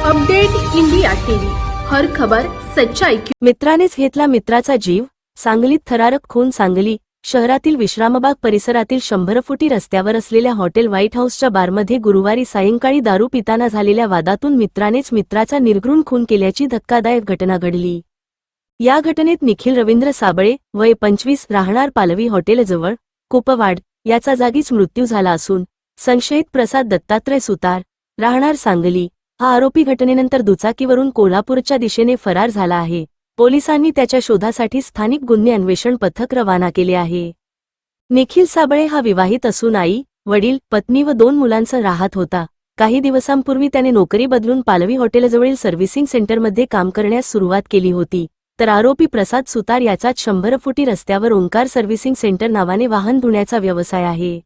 Update India TV. हर खबर सच्चाई की मित्रानेच घेतला मित्राचा जीव. सांगलीत थरारक खून सांगली. शहरातील विश्रामबाग परिसरातील शंभर फुटी रस्त्यावर असलेल्या हॉटेल व्हाईट हाऊसच्या बारमध्ये गुरुवारी सायंकाळी दारू पिताना झालेल्या वादातून मित्रानेच मित्राचा निर्घृण खून केल्याची धक्कादायक घटना घडली. या घटनेत निखिल रवींद्र साबळे वय पंचवीस राहणार पालवी हॉटेलजवळ कुपवाड याचा जागीच मृत्यू झाला असून संशयित प्रसाद दत्तात्रय सुतार राहणार सांगली. हा आरोपी घटनेनंतर दुचाकीवरून कोल्हापूरच्या दिशेने फरार झाला आहे. पोलिसांनी त्याच्या शोधासाठी स्थानिक गुन्हे अन्वेषण पथक रवाना केले आहे. निखिल साबळे हा विवाहित असून आई वडील पत्नी व दोन मुलांसह राहत होता. काही दिवसांपूर्वी त्याने नोकरी बदलून पालवी हॉटेलजवळील सर्व्हिसिंग सेंटरमध्ये काम करण्यास सुरुवात केली होती. तर आरोपी प्रसाद सुतार याचाच शंभर फुटी रस्त्यावर ओंकार सर्व्हिसिंग सेंटर नावाने वाहन धुण्याचा व्यवसाय आहे.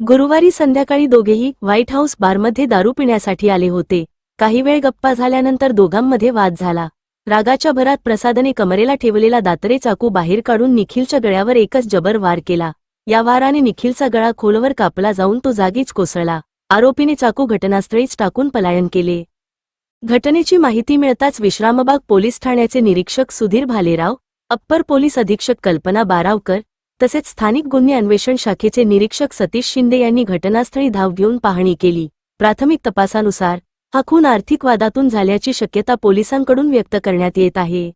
गुरुवारी संध्याकाळी दोघेही व्हाईट हाऊस बारमध्ये दारू पिण्यासाठी आले होते. काही वेळ गप्पा झाल्यानंतर दोघांमध्ये वाद झाला. रागाच्या भरात प्रसादने कमरेला ठेवलेला दातरे चाकू बाहेर काढून निखिलच्या गळ्यावर एकच जबर वार केला. या वाराने निखिलचा गळा खोलवर कापला जाऊन तो जागीच कोसळला. आरोपीने चाकू घटनास्थळीच टाकून पलायन केले. घटनेची माहिती मिळताच विश्रामबाग पोलीस ठाण्याचे निरीक्षक सुधीर भालेराव अप्पर पोलीस अधीक्षक कल्पना बारावकर तसेच स्थानिक गुन्हे अन्वेषण शाखेचे निरीक्षक सतीश शिंदे यांनी घटनास्थळी धाव घेऊन पाहणी केली. प्राथमिक तपासानुसार हा खून आर्थिक वादातून झाल्याची शक्यता पोलिसांकडून व्यक्त करण्यात येत आहे.